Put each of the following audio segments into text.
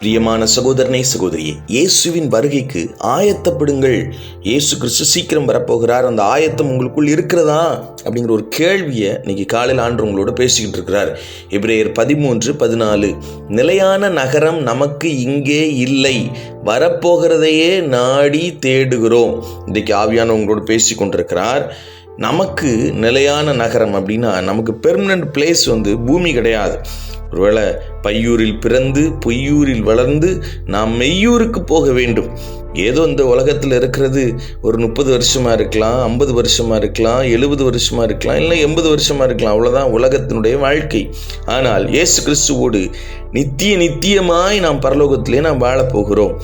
பிரியமான சகோதரனே சகோதரியே இயேசுவின் வருகைக்கு ஆயத்தப்படுங்கள். இயேசு கிறிஸ்து சீக்கிரம் வரப்போகிறார். அந்த ஆயத்தம் உங்களுக்குள் இருக்கிறதா? அப்படிங்கிற ஒரு கேள்வியை இன்னைக்கு காலையில் ஆண்டு உங்களோட பேசிக்கிட்டு இருக்கிறார். எபிரேயர் பதிமூன்று பதினாலு நிலையான நகரம் நமக்கு இங்கே இல்லை. வரப்போகிறதையே நாடி தேடுகிறோம். இன்றைக்கு ஆவியான உங்களோட பேசி கொண்டிருக்கிறார் நமக்கு நிலையான நகரம் அப்படின்னா நமக்கு பெர்மனன்ட் பிளேஸ் வந்து பூமி கிடையாது. ஒருவேளை பையூரில் பிறந்து பொய்யூரில் வளர்ந்து நாம் மெய்யூருக்கு போக வேண்டும். ஏதோ இந்த உலகத்தில் இருக்கிறது ஒரு முப்பது வருஷமாக இருக்கலாம் ஐம்பது வருஷமாக இருக்கலாம் எழுபது வருஷமாக இருக்கலாம் இல்லை எண்பது வருஷமாக இருக்கலாம் அவ்வளோதான் உலகத்தினுடைய வாழ்க்கை. ஆனால் இயேசு கிறிஸ்துவோடு நித்திய நித்தியமாய் நாம் பரலோகத்திலே நாம் வாழப்போகிறோம்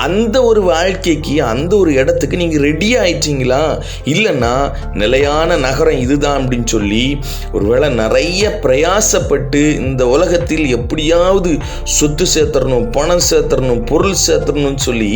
அந்த ஒரு வாழ்க்கைக்கு அந்த ஒரு இடத்துக்கு நீங்கள் ரெடி ஆயிட்டீங்களா? இல்லைன்னா நிலையான நகரம் இதுதான் அப்படின்னு சொல்லி ஒருவேளை நிறைய பிரயாசப்பட்டு இந்த உலகத்தில் எப்படியாவது சொத்து சேர்த்துறணும் பணம் சேர்த்துறணும் பொருள் சேர்த்துறணும்னு சொல்லி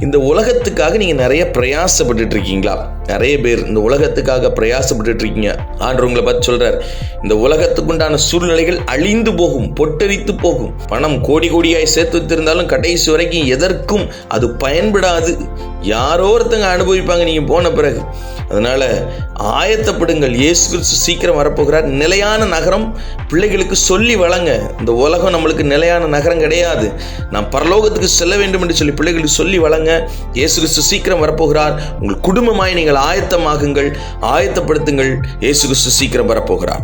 இந்த உலகத்துக்காக நீங்கள் நிறைய பிரயாசப்பட்டுட்டு இருக்கீங்களா? நிறைய பேர் இந்த உலகத்துக்காக பிரயாசப்பட்டு இருக்கீங்க. ஆண்டு உங்களை பார்த்து சொல்றார் இந்த உலகத்துக்குண்டான சூழ்நிலைகள் அழிந்து போகும் பொட்டரித்து போகும். பணம் கோடி கோடியாய் சேர்த்து வைத்திருந்தாலும் கடைசி வரைக்கும் எதற்கும் அது பயன்படாது. யாரோ ஒருத்தங்க அனுபவிப்பாங்க நீங்கள் போன பிறகு. அதனால் ஆயத்தப்படுங்கள். இயேசு கிறிஸ்து சீக்கிரம் வரப்போகிறார். நிலையான நகரம் பிள்ளைகளுக்கு சொல்லி வழங்க. இந்த உலகம் நம்மளுக்கு நிலையான நகரம் கிடையாது. நாம் பரலோகத்துக்கு செல்ல வேண்டும் என்று சொல்லி பிள்ளைகளுக்கு சொல்லி வழங்க. இயேசு கிறிஸ்து சீக்கிரம் வரப்போகிறார். உங்கள் குடும்பமாய் நீங்கள் ஆயத்தமாகுங்கள். ஆயத்தப்படுத்துங்கள். இயேசு கிறிஸ்து சீக்கிரம் வரப்போகிறார்.